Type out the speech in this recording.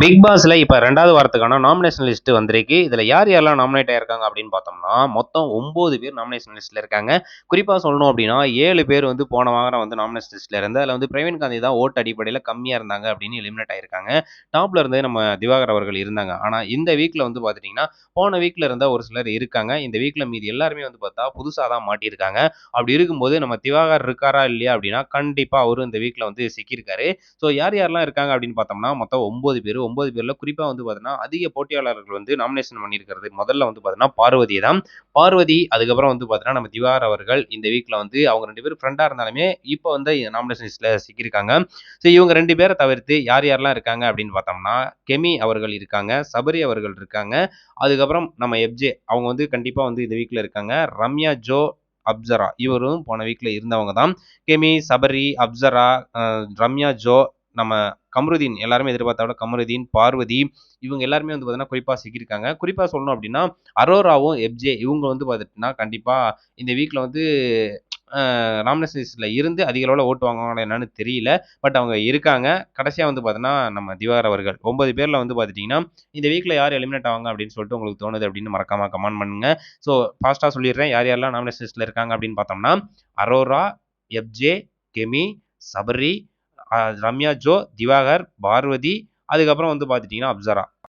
Big பாஸில் இப்போ ரெண்டாவது வாரத்துக்கான நாமினேஷன் லிஸ்ட் வந்திருக்கு. இதில் யார் யாரெல்லாம் நாமினேட் ஆயிருக்காங்க அப்படின்னு பார்த்தோம்னா, மொத்தம் ஒம்பது பேர் நாமினேஷன் லிஸ்ட்டில் இருக்காங்க. குறிப்பாக சொல்லணும் அப்படின்னா ஏழு பேர் வந்து போன வாரம் வந்து நாமினேஷன் லிஸ்ட்டில் இருந்து அதில் வந்து பிரவீன் காந்தி தான் ஓட்டு அடிப்படையில் கம்மியாக இருந்தாங்க அப்படின்னு எலிமினேட் ஆயிருக்காங்க. டாப்ல இருந்து நம்ம திவாகர் அவர்கள் இருந்தாங்க. ஆனால் இந்த வீக்கில் வந்து பார்த்துட்டீங்கன்னா, போன வீக்கில் இருந்தால் ஒரு சிலர் இருக்காங்க. இந்த வீக்கில் மீதி எல்லாருமே வந்து பார்த்தா புதுசாக தான் மாட்டியிருக்காங்க. அப்படி இருக்கும்போது நம்ம திவாகர் இருக்காரா இல்லையா அப்படின்னா, கண்டிப்பாக அவரும் இந்த வீக்கில் வந்து சிக்கியிருக்காரு. ஸோ யார் யாரெல்லாம் இருக்காங்க அப்படின்னு பார்த்தோம்னா, மொத்தம் ஒம்பது பேர் ஒன்பது பேர்ல குறிப்பா வந்து பார்த்தீங்கன்னா, அதிக போட்டியாளர்கள் வந்து நாமினேஷன் பண்ணியிருக்கிறது முதல்ல வந்து பார்த்தீங்கன்னா, பார்வதி தான். பார்வதி அதுக்கப்புறம் வந்து பார்த்தீங்கன்னா, நம்ம திவார் அவர்கள் இந்த வீக்ல வந்து அவங்க ரெண்டு பேரும் ஃப்ரெண்டா இருந்தாலுமே, இப்போ வந்து நாமினேஷன் லிஸ்ட்ல சிக்கியிருக்காங்க. ஸோ இவங்க ரெண்டு பேரை தவிர்த்து யார் யாரெல்லாம் இருக்காங்க அப்படின்னு பார்த்தோம்னா, கெமி அவர்கள் இருக்காங்க, சபரி அவர்கள் இருக்காங்க. அதுக்கப்புறம் நம்ம எஃப்ஜே அவங்க வந்து கண்டிப்பா வந்து இந்த வீக்ல இருக்காங்க. ரம்யா, ஜோ, அப்சரா இவரும் போன வீக்ல இருந்தவங்க தான். கெமி, சபரி, அப்சரா, ரம்யா, ஜோ, நம்ம கமருதீன் எல்லாருமே எதிர்பார்த்தா விட கமருதீன் பார்வதி இவங்க எல்லாருமே வந்து பார்த்தீங்கன்னா, குறிப்பா சிக்கியிருக்காங்க. குறிப்பா சொல்லணும் அப்படின்னா, அரோராவும், எஃப்ஜே இவங்க வந்து பார்த்துட்டுனா கண்டிப்பா இந்த வீக்ல வந்து அ இருந்து அதிக அளவில் ஓட்டு வாங்குவாங்களா என்னன்னு தெரியல. பட் அவங்க இருக்காங்க. கடைசியாக வந்து பார்த்தீங்கன்னா, நம்ம திவாகர் அவர்கள் ஒன்பது பேரில் வந்து பார்த்துட்டிங்கன்னா இந்த வீக்கில் யார் எலிமினேட் ஆவாங்க அப்படின்னு சொல்லிட்டு உங்களுக்கு தோணுது அப்படின்னு மறக்காம கமெண்ட் பண்ணுங்க. ஸோ ஃபாஸ்ட்டாக சொல்லிடுறேன். யார் யாரெல்லாம் நாமினேஷன் லிஸ்ட்ல இருக்காங்க அப்படின்னு பார்த்தோம்னா, Aurora, FJ, Kemy, Sabari, Ramya, Joo, Diwakar, Parvathi அதுக்கப்புறம் வந்து பார்த்துட்டிங்கன்னா அப்சரா.